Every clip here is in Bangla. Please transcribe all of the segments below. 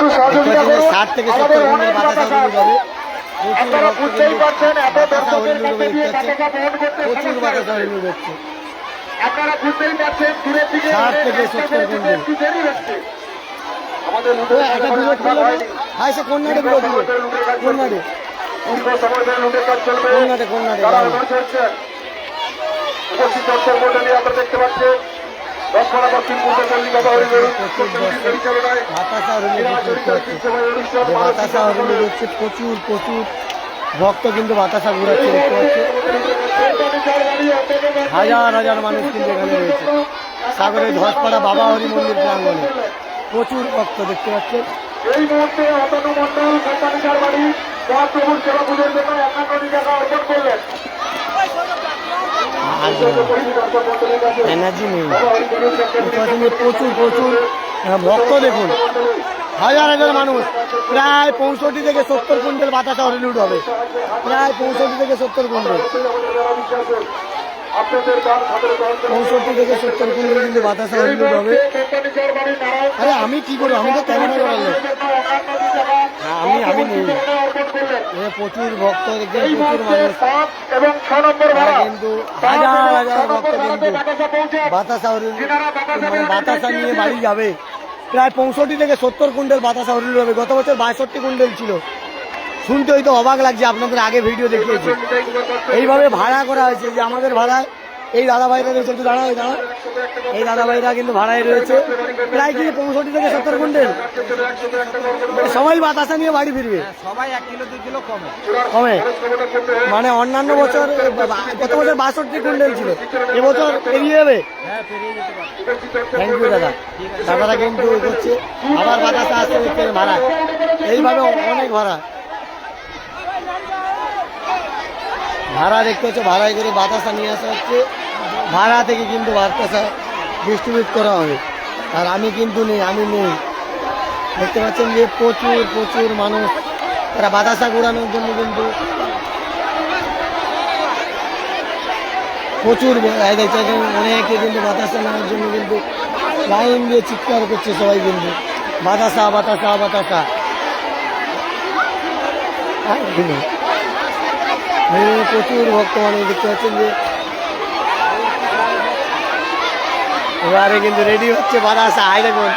একটু সহযোগিতা করুন। আমাদের অনেক আছে। যাবে আপনারা বুঝতেই পারছেন এত দর্শকের মধ্যে দিয়ে যাচ্ছে বহন করতে সমস্যা হচ্ছে। আপনারা বুঝতেই পারছেন দূরের দিকে একটু দেরি হচ্ছে। আমাদের উপস্থিত দর্শক মন্ডলী আমরা দেখতে দশমানা দক্ষিণ পূর্ব কলিকাতা পরিচালনায় বাতাসা প্রচুর প্রচুর ভক্ত কিন্তু বাতাসা ঘুরাচ্ছে দেখতে পাচ্ছে। হাজার হাজার মানুষ কিন্তু এখানে রয়েছে। সাগরের ধসপাড়া বাবা হরি মন্দির প্রাঙ্গণে। প্রচুর ভক্ত দেখতে পাচ্ছেন। এই মুহূর্তে অতনু মন্ডল কোম্পানিকার বাড়ি মহাপ্রভুর সেবা পুজোর জন্য একান্ন টাকা অর্পণ করলেন। এনার্জি নেই। প্রচুর প্রচুর ভক্ত দেখুন। হাজার হাজার মানুষ। প্রায় পঁয়ষট্টি থেকে সত্তর কুইন্টাল বাতাসা হলিউড হবে। প্রায় পঁয়ষট্টি থেকে সত্তর কুইন্টাল। পঁয়ষট্টি থেকে সত্তর কিন্তু বাতাসা হবে আরে আমি কি করব? আমি তো ক্যামেরা হ্যাঁ, আমি- আমি নেই। প্রচুর ভক্ত প্রচুর মানুষ। ভাড়া। কিন্তু হাজার হাজার ভক্ত কিন্তু বাতাসা মানে বাতাসা বাড়ি নিয়ে বাড়ি যাবে। প্রায় পঁয়ষট্টি থেকে সত্তর কুইন্টাল বাতাসা হরিল হবে গত বছর বাষট্টি কুইন্টাল ছিল। শুনতে হয়তো অবাক লাগছে আপনাদের আগে ভিডিও দেখিয়েছি। এইভাবে ভাড়া করা হয়েছে যে আমাদের ভাড়ায় এই দাদা ভাইরা রয়েছে একটু দাঁড়াও এই দাঁড়াও। এই দাদা ভাইরা কিন্তু ভাড়ায় রয়েছে। প্রায় কি পঁয়ষট্টি থেকে সত্তর কুইন্টাল? সবাই বাতাসা নিয়ে বাড়ি ফিরবে। সবাই এক কিলো দুই কিলো কমে। কমে? মানে অন্যান্য বছর গত বছর বাষট্টি কুইন্টাল ছিল এবছর পেরিয়ে যাবে? হ্যাঁ থ্যাংক ইউ দাদা। দাদারা কিন্তু করছে। আবার বাতাসা আসতে দেখতে ভাড়া এইভাবে অনেক ভাড়া। ভাড়া দেখতে হচ্ছে, ভাড়ায় করে বাতাসা নিয়ে আসা হচ্ছে। ভাড়া থেকে কিন্তু বাতাসা ডিস্ট্রিবিউট করা হবে। আর আমি কিন্তু নেই, আমি নেই। দেখতে পাচ্ছেন যে প্রচুর প্রচুর মানুষ। তারা বাতাসা ঘোরানোর জন্য কিন্তু প্রচুর অনেকে কিন্তু বাতাসা নেওয়ার জন্য কিন্তু লাইন দিয়ে চিৎকার করছে সবাই কিন্তু। বাতাসা বাতাসা বাতাসা। এখানে প্রচুর ভক্ত মানুষ দেখতে পাচ্ছেন যে এবারে কিন্তু রেডি হচ্ছে বাতাসা আই দেখুন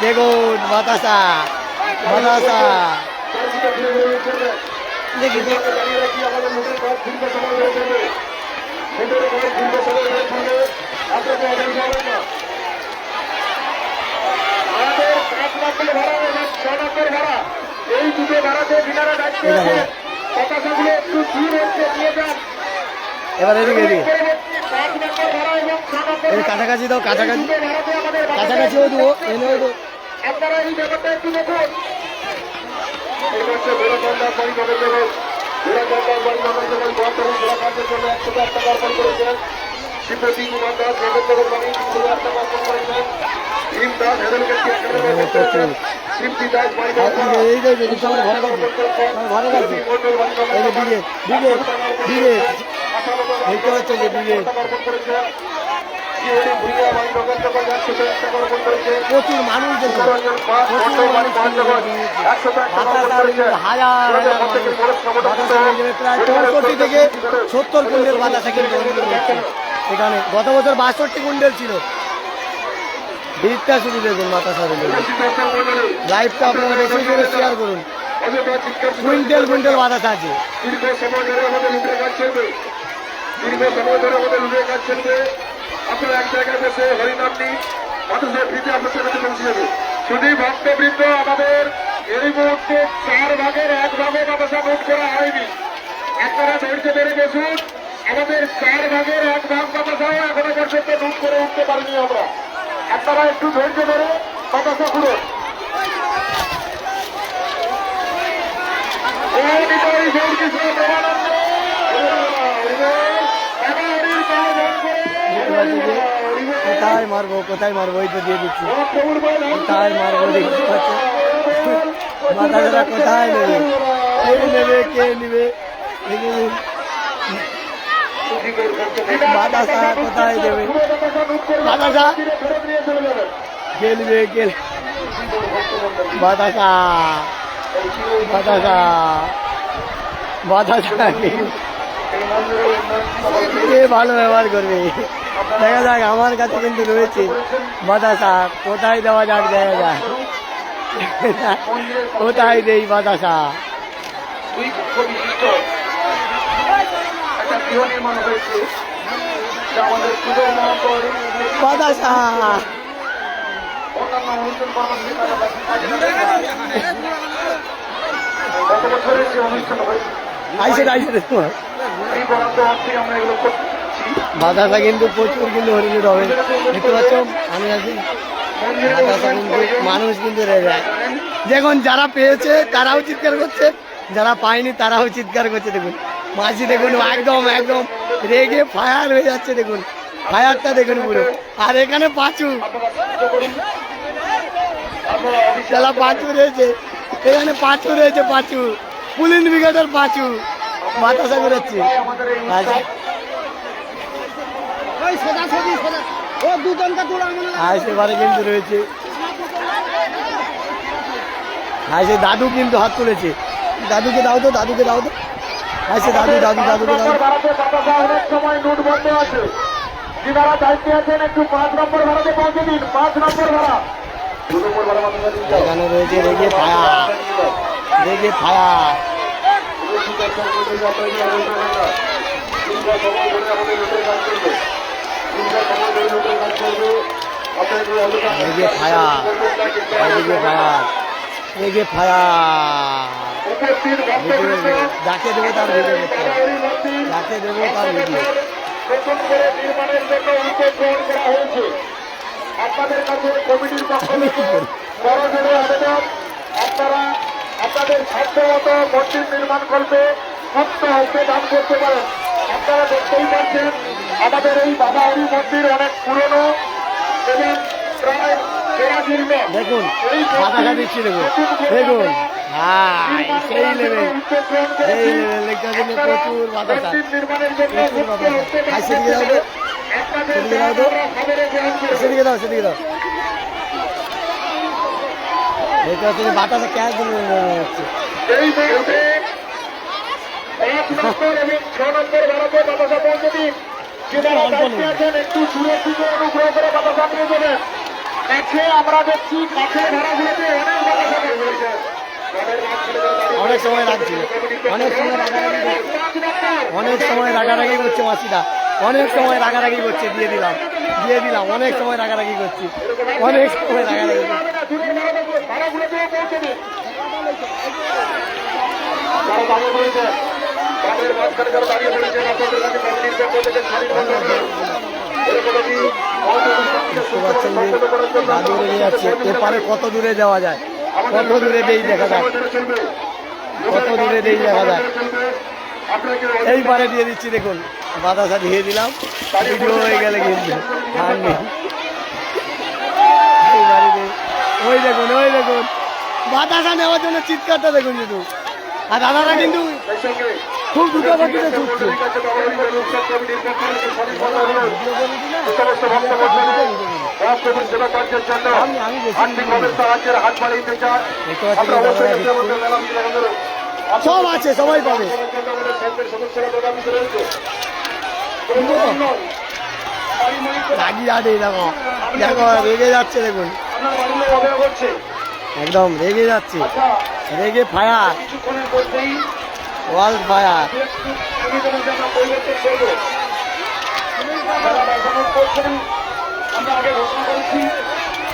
দেখুন বাতাসা বাতাসা। দেখি। আমাদের ভাড়া এবং ছ নম্বর ভাড়া। এই দুটো ভাড়াতে যিনারা দায়িত্ব এবার এদিকে এদিকে। এই কাছাকাছি দাও কাছাকাছি। কাছাকাছি হয়ে দেবো এনে হয়ে দেবো। আপনারা এই ব্যাপারটা একটু দেখুন। এই প্রচুর মানুষ থেকে সত্তর কুইন্টাল বাতাসা কিন্তু এখানে গত বছর বাষট্টি কুইন্টাল ছিল ভিড়টা শুধু দেখুন, মাথা বাতাসা লাইভটা আপনারা বেশি করে শেয়ার করুন। কুইন্টাল কুইন্টাল বাতাসা আছে সময় আমাদের সময় আপনারা এক জায়গায় মানুষের আমাদের চার ভাগের এক ভাগে বাতাসা হয়নি আমাদের চার ভাগের এখনও পর্যন্ত করে উঠতে পারিনি আমরা। আপনারা একটু ধৈর্য ধরে পাচ্ছি যে কোথায় মারবো কোথায় মারবো, এই তো দিয়ে দিচ্ছি। কোথায় মারবো, দেখতে পাচ্ছেন? বাতাসাটা কোথায় নেবে, কে নেবে? কে নেবে? বাতাসা কোথায় দেবে? বাতাসা নেবে কে বাতাসা বাতাসা বাতাসা কে ভালো ব্যবহার করবে? দেখা যাক, আমার কাছে কিন্তু রয়েছে বাতাসা কোথায় দেওয়া যাক, দেখা যাক। কোথায় দেই বাতাসা গৃহ নির্মাণ হয়েছে। আমাদের মহাপর অন্যান্য অনুষ্ঠান। গত বছরের যে অনুষ্ঠান হয়েছে বাতাসা কিন্তু প্রচুর কিন্তু হরিণের হবে দেখতে পাচ্ছ? আমি আছি। কিন্তু মানুষ কিন্তু রেগে যায় দেখুন যারা পেয়েছে তারাও চিৎকার করছে। যারা পায়নি তারাও চিৎকার করছে দেখুন। মাঝি দেখুন একদম একদম। রেগে ফায়ার হয়ে যাচ্ছে দেখুন। ফায়ারটা দেখুন পুরো। আর এখানে পাঁচু। যারা পাঁচু রয়েছে। এখানে পাঁচু রয়েছে পাঁচু। পুলিন ব্রিগেডের পাঁচু। বাতাসা বেরোচ্ছে আচ্ছা। সেবারে কিন্তু রয়েছে। সে দাদু কিন্তু হাত তুলেছে। দাদুকে দাও তো দাদুকে দাও তো। সে দাদু দাদু দাদুকে দাও তো। ভারতে অনেক সময় নোট বন্ধ আছে। যিনারা দায়িত্বে আছেন একটু পাঁচ নম্বর ভাড়াতে পৌঁছে দিন পাঁচ নম্বর ভাড়া। এখানে রয়েছে রেগে ফায়ার। রেগে ফায়ার। রেগে ফায়ার। রেগে ফায়ার। রেগে ফায়ার যাকে দেবো তার ভিডিও করতে যাকে দেবো তার ভিডিও। আপনাদের কাছে কমিটির পক্ষ থেকে বড় আবেদন। আপনারা আপনাদের সাধ্য মতো মন্দির নির্মাণ করবে। মুক্ত হস্তে দান করতে পারেন। আপনারা দেখতেই পাচ্ছেন আমাদের এই বাবা হরি মন্দির অনেক পুরনো। এবং দেখুন বাতাসা দিচ্ছি দেখুন দেখুন হ্যাঁ সেই লেভেল সেই লেভেল দেখতে পাচ্ছেন প্রচুর বাতাসা। জন্য প্রচুর বাতাসা। সেদিকে দাও তো। সেদিকে দাও সেদিকে দাও দেখতে বাতাসা ক্যাশ হচ্ছে। একটু দিকে অনুগ্রহ করে বাতাসা নিয়ে যাবেন কাছে আমরা দেখছি কাছের ভাড়াগুলোতে অনেক অনেক সময় রাখছিল অনেক সময় রাগারাগি অনেক সময় রাগারাগি করছে মাসিদা। অনেক সময় রাগারাগি করছে দিয়ে দিলাম। দিয়ে দিলাম অনেক সময় রাগারাগি করছি। অনেক সময় রাগারাগি করছি। সুসম্পন্ন করার জন্য যাচ্ছে এপারে কত দূরে যাওয়া যায় কত দূরে দেই দেখা যায় কত দূরে দেই দেখা যায় এই পারে দিয়ে দিচ্ছি দেখুন বাতাসা দিয়ে দিলাম ভিডিও হয়ে গেলে কিন্তু ওই দেখুন ওই দেখুন বাতাসা নেওয়ার জন্য চিৎকারটা দেখুন শুধু। আর দাদারা কিন্তু খুব দ্রুত গতিতে ছুটছে সব আছে সবাই পাবে। রাগি আছে দেখো দেখো রেগে যাচ্ছে দেখুন। একদম রেগে যাচ্ছে। আচ্ছা। রেগে ফায়ার। ওয়াল ফায়ার আমরা আগে ঘোষণা করেছি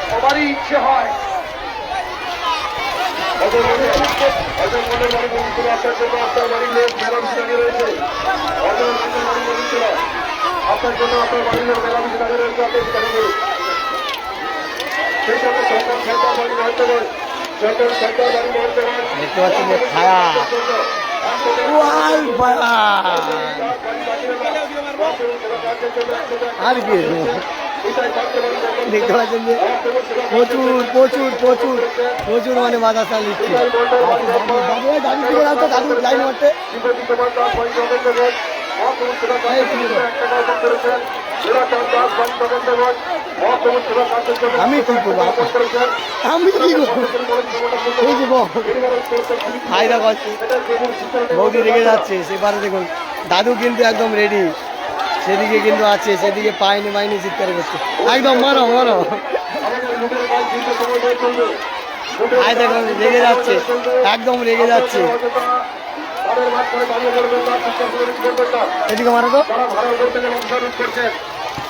সবারই ইচ্ছে হয় আপনার জন্য আপনার বাড়ির লোক মেলা বিশালে রয়েছে বিশালে করুন সেই সাথে সরকার সরকার বাড়ি মহত্ব সরকার সরকার বাড়ি মহত্ব দেখতে পাচ্ছেন আর কি প্রচুর প্রচুর প্রচুর প্রচুর মানে বাতাসা লিখছে দাদু দাদু লাইন মারতে এই, আমি কি করব? আমি কি করব? এই যে ফায়দা বৌদি রেগে যাচ্ছে সেবারে দেখুন। দাদু কিন্তু একদম রেডি সেদিকে কিন্তু আছে, সেদিকে পায়নি পায়নি চিৎকার করছে। একদম মারো মারো। আয় দেখুন রেগে যাচ্ছে, একদম রেগে যাচ্ছে। এদিকে মারো তো।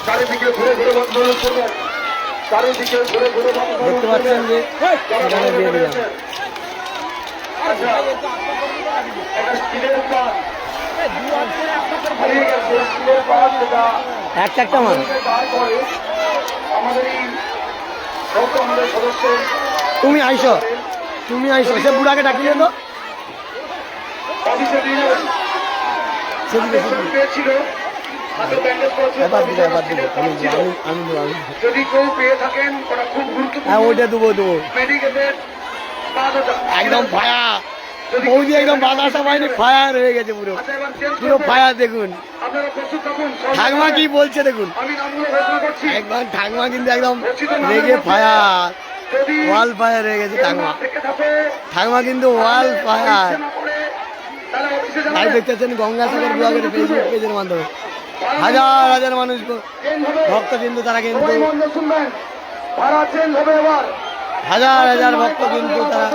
চারিদিকে ঘুরে ঘুরে করবেন চারিদিকে ঘুরে ঘুরে বংশারোপ দেখতে পাচ্ছেন যে এখানে দিয়ে দিলাম। আচ্ছা, একটা সদস্য তুমি আইসো। তুমি আইসো। সে বুড়াকে ডাকিলে তো। সেদিকে এবার দিবে এবার দিবে। আমি আমি আমি দেবো, আমি দেবো। যদি কেউ পেয়ে থাকেন ওটা খুব হ্যাঁ ওইটা দেবো দেবো। মেডিকেলের পাঁচ হাজার একদম ফায়ার বৌদি একদম বাতাসা পায়নি ফায়ার হয়ে গেছে পুরো। আচ্ছা, পুরো ফায়ার দেখুন। ঠাকমা কি বলছে দেখুন। একবার ঠাকমা কিন্তু একদম রেগে ফায়ার ওয়াল ফায়ার হয়ে গেছে ঠাকমা। ঠাকমা কিন্তু ওয়াল ফায়ার দেখতেছেন গঙ্গাসাগর ব্লগের ফেসবুক পেজের মাধ্যমে। হাজার হাজার মানুষ ভক্ত কিন্তু তারা কিন্তু হাজার হাজার ভক্ত কিন্তু তারা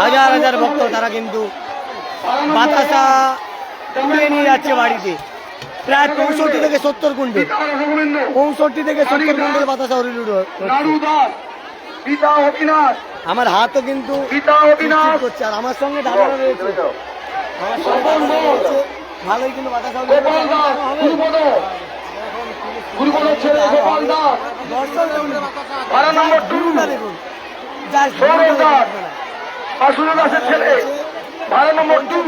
হাজার হাজার ভক্ত তারা কিন্তু বাতাসা উড়িয়ে নিয়ে যাচ্ছে বাড়িতে। প্রায় পঁয়ষট্টি থেকে সত্তর কুইন্টাল। পঁয়ষট্টি থেকে সত্তর কুইন্টাল বাতাসা আমার হাতও কিন্তু করছে আর আমার সঙ্গে দাদারা রয়েছে। আমার সঙ্গে রয়েছে। ভালোই কিন্তু বাতাসা ছেলে গোপাল দাস দর্শক নম্বর টু সৌরভ দাস। দাসের ছেলে। Number two.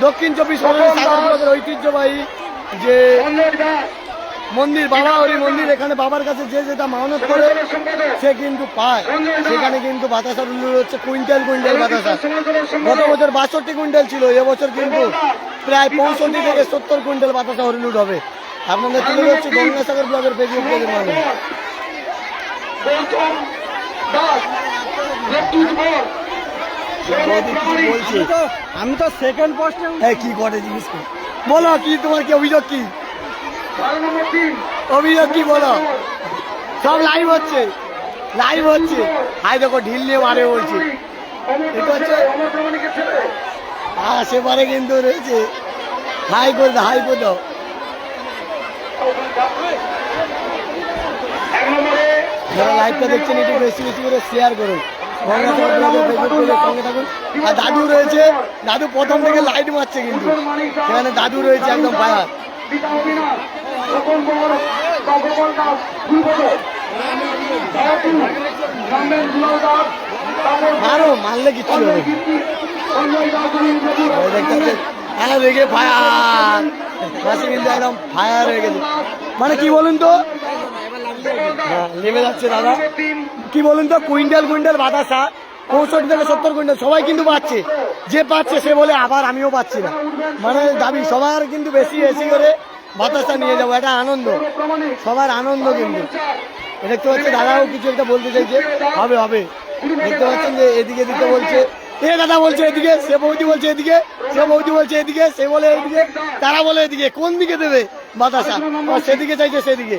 দক্ষিণ চব্বিশ পরগনা তপন ঐতিহ্যবাহী যে মন্দির বাবা ওই মন্দির এখানে বাবার কাছে যে যেটা মানত করে সে কিন্তু পায়। সেখানে কিন্তু বাতাসা উল্লু হচ্ছে কুইন্টাল কুইন্টাল বাতাসা গত বছর বাষট্টি কুইন্টাল ছিল এবছর কিন্তু প্রায় পঁয়ষট্টি থেকে সত্তর কুইন্টাল বাতাসা হরিলুট হবে। আপনাদের তুলে ধরছি গঙ্গাসাগর ব্লগের ফেসবুক পেজের বলছে আমি তো সেকেন্ড পোস্টে এই কি করে জিনিস? বলো কি তোমার কি অভিযোগ কি? অভিযোগ কি বলো? সব লাইভ হচ্ছে। লাইভ হচ্ছে। হাই দেখো ঢিল নিয়ে মারে বলছে। ছেলে আশেপারে কিন্তু রয়েছে। হাই করে দাও হাই করে দাও। যারা লাইভটা দেখছেন একটু বেশি বেশি করে শেয়ার করুন। আর দাদু রয়েছে। দাদু প্রথম থেকে লাইট মারছে কিন্তু। সেখানে দাদু রয়েছে একদম পায়ার দাস হ্যাঁ মানে কি বলুন তো? হ্যাঁ, নেমে যাচ্ছে দাদা। কি বলুন তো? কুইন্টাল কুইন্টাল বাতাসা। পঁয়ষট্টি থেকে সত্তর কুইন্টাল। সবাই কিন্তু পাচ্ছে। যে পাচ্ছে সে বলে আবার আমিও পাচ্ছি না। মানে দাবি সবার কিন্তু বেশি বেশি করে বাতাসা নিয়ে যাব, এটা আনন্দ। সবার আনন্দ কিন্তু। দেখতে পাচ্ছি দাদাও কিছু একটা বলতে চাইছে। হবে হবে। দেখতে পাচ্ছেন যে এদিকে দিতে বলছে, এ দাদা বলছে এদিকে, সে বৌদি বলছে এদিকে, সে বৌদি বলছে এদিকে, সে বলে এদিকে, তারা বলে এদিকে। কোন দিকে দেবে বাতাসা সেদিকে চাইছে, সেদিকে।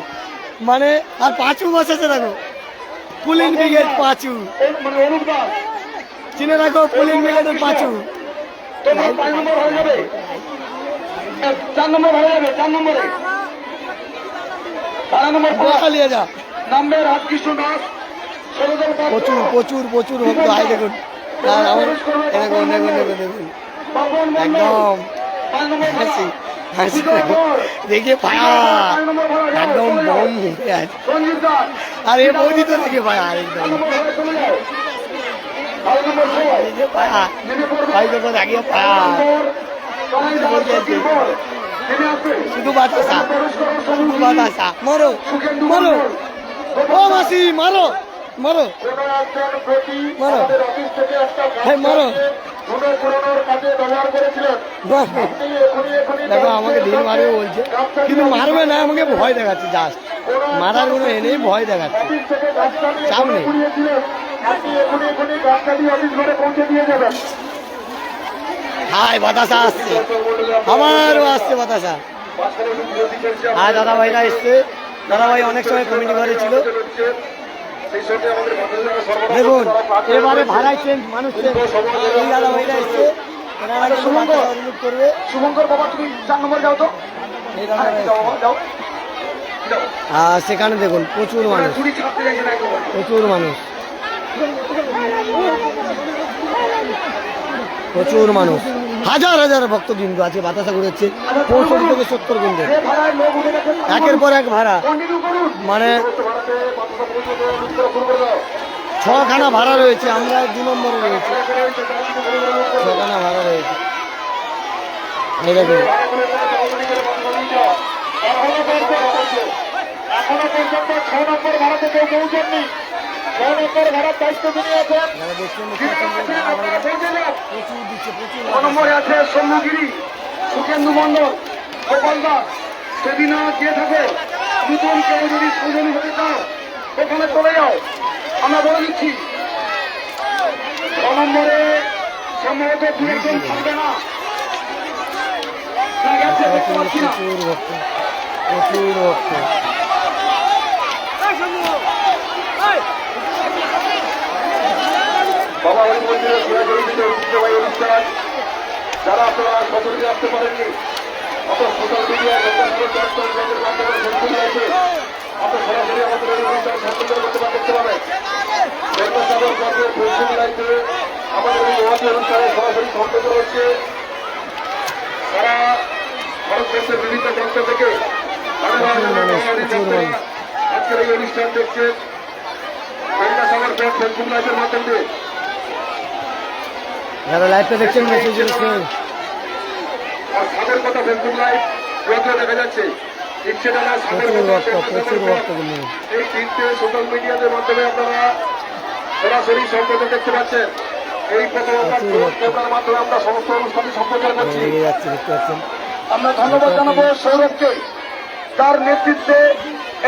মানে আর পাঁচু বসেছে দেখো। Pulling brigade Panchu. চিনে রাখো, পুলিং ব্রিগেডের পাঁচু তোমার পাঁচ নম্বর হয়ে যাবে চার নম্বর হয়ে যাবে চার নম্বরে। বারো নম্বর পাঁচ যা নাম্বার রাজকৃষ্ণ দাস প্রচুর প্রচুর প্রচুর ভক্ত। আই দেখুন। দেখুন দেখুন দেখুন দেখুন। একদম। হাসি হাসি। দেখে ভাড়া একদম বম মুখে আছে। আর এ বৌদি তো দেখে ফায়ার একদম। দেখে ভাই দেখো দেখে ফায়ার শুধু বাতাসা শুধু বাতাসা মারো, মরো। ও মাসি, মারো, মরো। মরো। হ্যাঁ মরো। দেখো, আমাকে ঢিল মারবে বলছে। কিন্তু মারবে না, আমাকে ভয় দেখাচ্ছে জাস্ট মারার কোনো এ ভয় দেখাচ্ছে। চাপ নেই। হাই বাতাসা আসছে। আবারও আসছে বাতাসা। আর দাদা ভাইরা এসছে। দাদা ভাই অনেক সময় কমিটি ঘরে ছিল। দেখুন এবারে ভাড়ায় চেঞ্জ মানুষ চেঞ্জ এই দাদা ভাইরা এসছে করবে। শুভঙ্কর বাবা তুমি চার নম্বর যাও তো। যাও। আর সেখানে দেখুন প্রচুর মানুষ। প্রচুর মানুষ। প্রচুর মানুষ। হাজার হাজার ভক্ত কিন্তু আছে, বাতাসা ঘুরেছে, পঁয়ষট্টি থেকে সত্তর গেছে একের পর এক ভাড়া। মানে ছখানা ভাড়া রয়েছে, আমরা দু নম্বরে রয়েছি। ছখানা ভাড়া রয়েছে। এখনও পর্যন্ত ছ নম্বর কেউ ছয় আছে সৌম্যগিরি সুখেন্দু মন্ডল গোপাল দাস সেদিন যে থাকে? নতুন কেউ যদি সুযোগ হয়ে যাও ওখানে চলে যাও। আমরা বলে দিচ্ছি। ছ নম্বরে সম্ভবত দু একজন থাকবে না। প্রচুর ভক্ত প্রচুর ভক্ত। বাবা হরি মন্দিরের ঘোরাঘুরিতে ঐতিহ্যবাহী আসতে পারেননি অত সোশ্যাল মিডিয়া মাধ্যমে সম্পূর্ণ দেখতে পাবেন ফেসবুক লাইভে আমাদের এই মহাতি অনুষ্ঠানে সরাসরি ভারতবর্ষের বিভিন্ন প্রান্ত থেকে গঙ্গাসাগর পথ ফেসবুক লাইভের মাধ্যমে যারা লাইভটা দেখছেন মেসেজ সাদের কথা ফেসবুক লাইভ দেখা যাচ্ছে এই তিনটে সোশ্যাল মিডিয়াদের মাধ্যমে আপনারা সরাসরি সম্পর্ক দেখতে পাচ্ছেন। এই প্রথম মাধ্যমে আমরা সমস্ত অনুষ্ঠানে সম্প্রচার করছি। আমরা ধন্যবাদ জানাব সৌরভকে তার নেতৃত্বে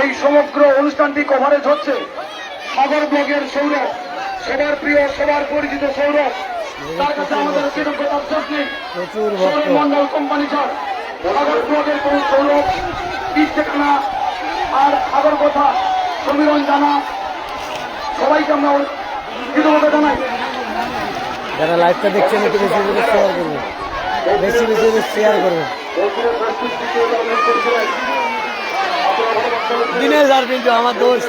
এই সমগ্র অনুষ্ঠানটি কভারেজ হচ্ছে। সাগর ব্লগের সৌরভ সবার প্রিয় সবার পরিচিত সৌরভ। তার কাছে আমাদের কৃতজ্ঞতার শেষ নেই। সৌরভ মন্ডল কোম্পানি স্যার সাগর ব্লগের কোন সৌরভ ইস্তেখানা আর সাগর কথা সমীরণ জানা সবাইকে আমরা কৃতজ্ঞতা জানাই। যারা লাইভটা দেখছেন একটু বেশি বেশি শেয়ার করবেন। বেশি বেশি বেশি শেয়ার করবেন। দিনেশ আর কিন্তু আমার দোষ।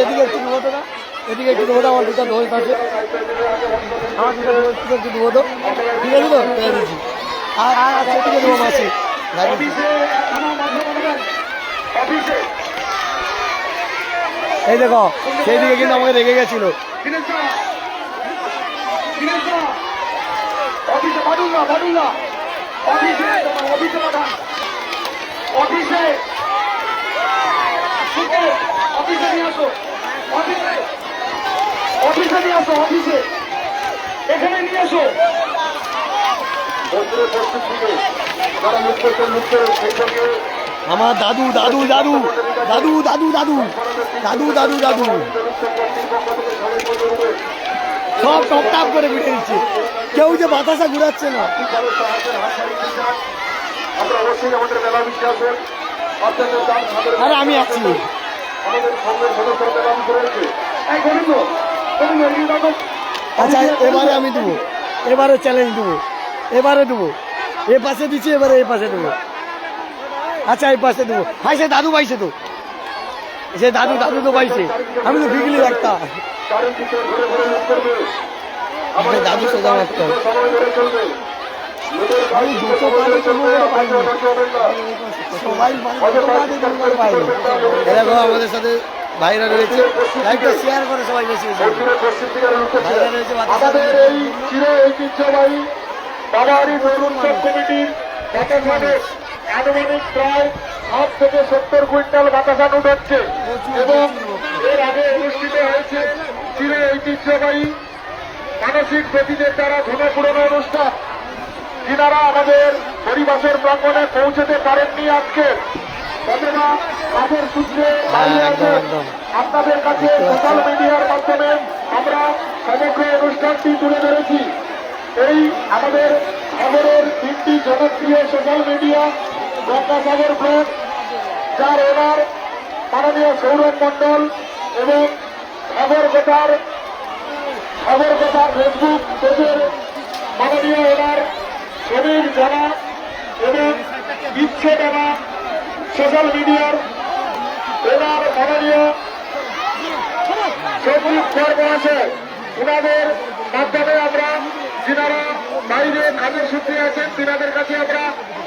এদিকে এদিকে আমার আছে। এই দেখো সেই দিকে কিন্তু আমাকে রেগে গেছিল। অফিসে পাঠুন অফিসে অফিসে নিয়ে আসো। অফিসে। অফিসে নিয়ে আসো অফিসে। এখানে নিয়ে আসো। আমার দাদু দাদু দাদু দাদু দাদু দাদু দাদু দাদু দাদু। সব টপ টাপ করে ঘুরে দিচ্ছে। কেউ যে বাতাসা ঘুরাচ্ছে না। আরে আমি আছি। আমাদের সঙ্গে সদস্যরা মেলা করেছে। এই গোবিন্দ গোবিন্দ এগিয়ে দেখো আচ্ছা এবারে আমি দেবো। এবারে চ্যালেঞ্জ দেবো। এবারে দেবো। এ পাশে দিচ্ছি এবারে এ পাশে দেবো। আচ্ছা এই পাশে দেবো। ভাই সে দাদু পাইছে তো। সে দাদু দাদু তো পাইছে। আমি তো বিগলি একটা। আমাদের দাদু সোজা মারতে ভাই দুশো পানি মানে আমাদের সাথে ভাইরা রয়েছে। শেয়ার করে সবাই এক মানুষ প্রায় থেকে সত্তর কুইন্টাল বাতাসা উঠাচ্ছে এবং এর আগে অনুষ্ঠিত হয়েছে চির ঐতিহ্যবাহী মানসিক ব্যক্তিদের দ্বারা ঘন পুরনো অনুষ্ঠান। যিনারা আমাদের পরিবাসের প্রাঙ্গণে পৌঁছতে পারেননি আজকে। কাজের সূত্রে হ্যাঁ। আপনাদের কাছে সোশ্যাল মিডিয়ার মাধ্যমে আমরা সমগ্র অনুষ্ঠানটি তুলে ধরেছি। এই আমাদের খবরের তিনটি জনপ্রিয় সোশ্যাল মিডিয়া গঙ্গাসাগর ব্লগ যার ওনার মাননীয় সৌরভ মণ্ডল এবং খবর গোটার খবর গোটার ফেসবুক পেজের জানা এবং ইচ্ছে জানা সোশ্যাল মিডিয়ার ওনার মাননীয় কর্ম আছে ওনাদের মাধ্যমে আমরা যিনারা বাইরে কাজের সূত্রে আছেন তিনাদের কাছে আমরা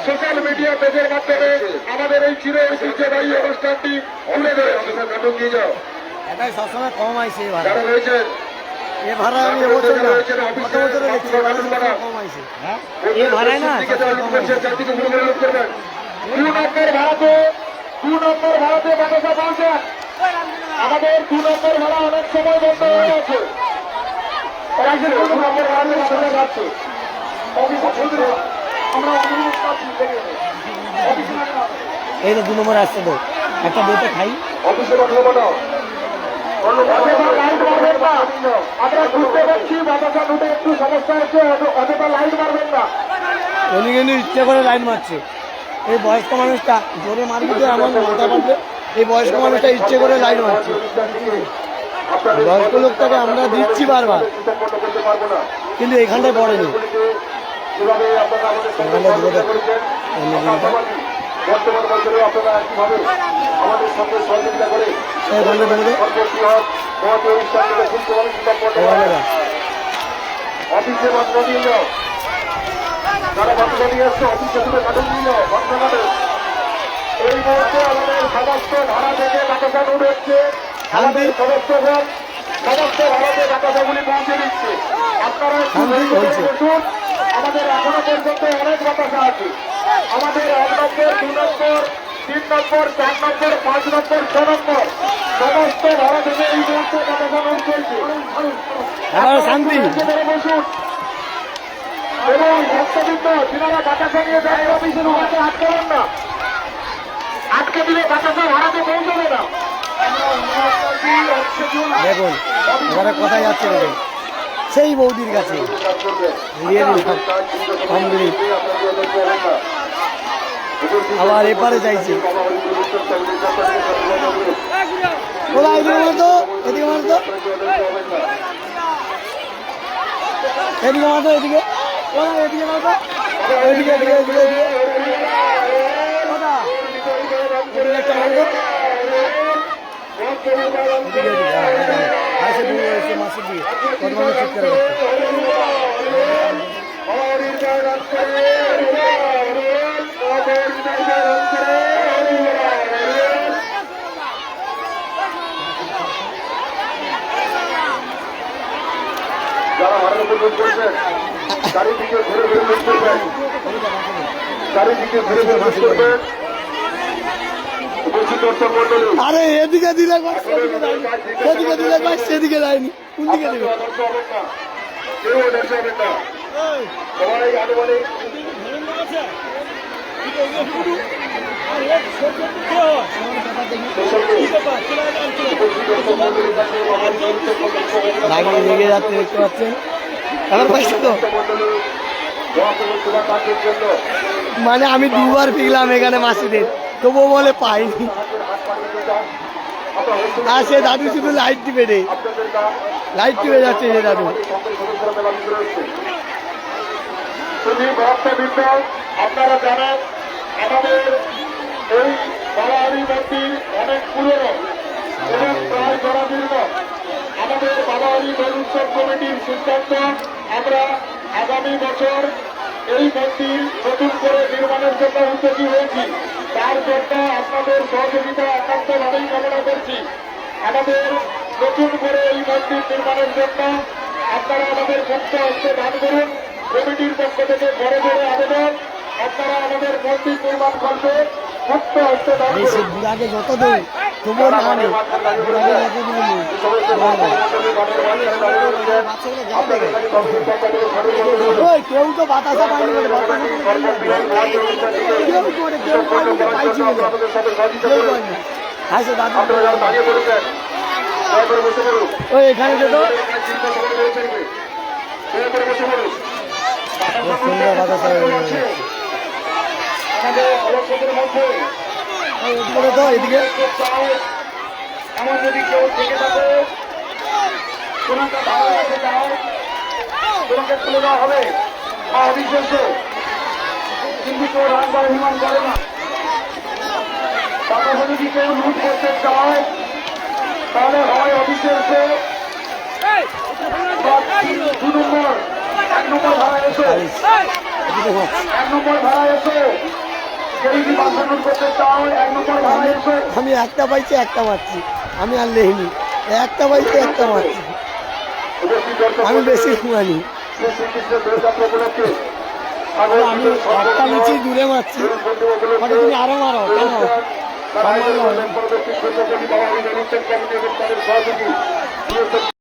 সোশ্যাল মিডিয়া পেজের মাধ্যমে আমাদের এই চির ঐতিহ্যবাহী অনুষ্ঠানটি তুলে কম ভাড়া যারা রয়েছেন এ ভাড়া আমি এবছর না গত বছরে দেখছি কম আইছে এ ভাড়ায় না সবসময় কম আইছে চারদিকে ঘুরে ঘুরে লুট করবেন দু নম্বর ভাড়াতে দু নম্বর ভাড়াতে বাতাসা পৌঁছে আমাদের দু নম্বর ভাড়া অনেক সময় বন্ধ হয়ে দু নম্বর ভাড়াতে বাতাসা যাচ্ছে। হবে। এই তো দু নম্বর আসছে তো একটা বইতে খাই। অফিসে পাঠাবো পাঠাও অযথা লাইট মারবেন না আমরা বুঝতে পারছি বাতাসা রুটে একটু সমস্যা হচ্ছে অযথা লাইট মারবেন না। উনি কিন্তু ইচ্ছে করে লাইন মারছে। এই বয়স্ক মানুষটা জোরে মারবি তো এমন মাথা পারবে এই বয়স্ক মানুষটা ইচ্ছে করে লাইন মারছে। বয়স্ক লোকটাকে আমরা দিচ্ছি বারবার কিন্তু এখানটায় পড়েনি। কীভাবে বর্তমান বছরে আপনারা কীভাবে আমাদের সঙ্গে সহযোগিতা করে করতে পারেন অফিসে বন্ধ দিয়ে যাও। যারা বন্ধ নিয়ে আসছে অফিসে তুলে কাটন দিয়ে যাও বন্ধ কাটে এই মুহূর্তে আমাদের সমস্ত ভাড়া থেকে বাতাসা উঠেছে আমাদের সদস্যগণ সমস্ত ভাড়াতে বাতাসাগুলি পৌঁছে দিচ্ছে। আপনারা আমাদের এখনও পর্যন্ত অনেক বাতাসা আছে। আমাদের এক নম্বর দু নম্বর তিন নম্বর চার নম্বর পাঁচ নম্বর ছ নম্বর। সমস্ত ভাড়া এই মুহূর্তে চলছে। শান্তি। বসুন। এবং ভক্তবৃন্দ বাতাসা নিয়ে যায় অফিসের না। আটকে দিলে বাতাসা ভাড়াতে পৌঁছবে না। দেখুন এবারে কোথায় যাচ্ছে সেই বৌদির কাছে। কমপ্লিট। আবার এপারে চাইছে কোথায় এদিকে মারো তো এদিকে মারো এদিকে এদিকে। কোথায় এদিকে মারো তো। এদিকে এদিকে এদিকে হ্যাঁ, দিকে কত মানুষ চিৎকার করছে আরে এদিকে দিলে সেদিকে দিলে সেদিকে যায়নি। কোন দিকে দিবে? সবাই আনুমানিক লেগে যাচ্ছে, দেখতে তো। মানে আমি দুবার পিগলাম এখানে মাসিদের। তবুও বলে পাইনি। আর সে দাদু শুধু লাইট টিপে রে। লাইট টিপে যাচ্ছে সে দাদু। আপনারা জানেন আমাদের এই বাবাহারি মন্দির অনেক পুরনো এবং প্রায় জরাজীর্ণ আমাদের বাবাহারি দোল উৎসব কমিটির সিদ্ধান্ত আমরা আগামী বছর এই মন্দির নতুন করে নির্মাণের জন্য উদ্যোগী হয়েছি তার জন্য আপনাদের সহযোগিতা একান্তভাবেই কামনা করছি আমাদের নতুন করে এই মন্দির নির্মাণের জন্য আপনারা আমাদের মুক্ত হস্তে দান করুন কমিটির পক্ষ থেকে ঘরে ঘরে আবেদন আপনারা আমাদের মন্দির নির্মাণ করতে মুক্ত হস্তে দান এই সে করুন বুড়াকে যত দূর তবুও না কেউ তো বাতাসা পায়নি বলে বাতাসা পেলে কি হবে? কেউ করে কেউ পায়নি পাইছি বলে। কেউ পায়নি সে দাদু। ওই এখানে যেত সুন্দর বাতাসা। আমাদের দর্শকদের মধ্যে আমার যদি কেউ থেকে হবে বা অবিশ্বাস্য কিন্তু তারপর যদি কেউ লুট চায় তাহলে হয় অবিশ্বাস্য দু নম্বর এক নম্বর ভাড়া এসো এক নম্বর ভাড়া এসো আমি একটা পাইছি, একটা মারছি। আমি আর লেহিনি। একটা পাইছি, একটা মারছি। আমি বেশি উপলক্ষে আমি একটা নিচি দূরে মারছি। তুমি আরও মারো, কেন?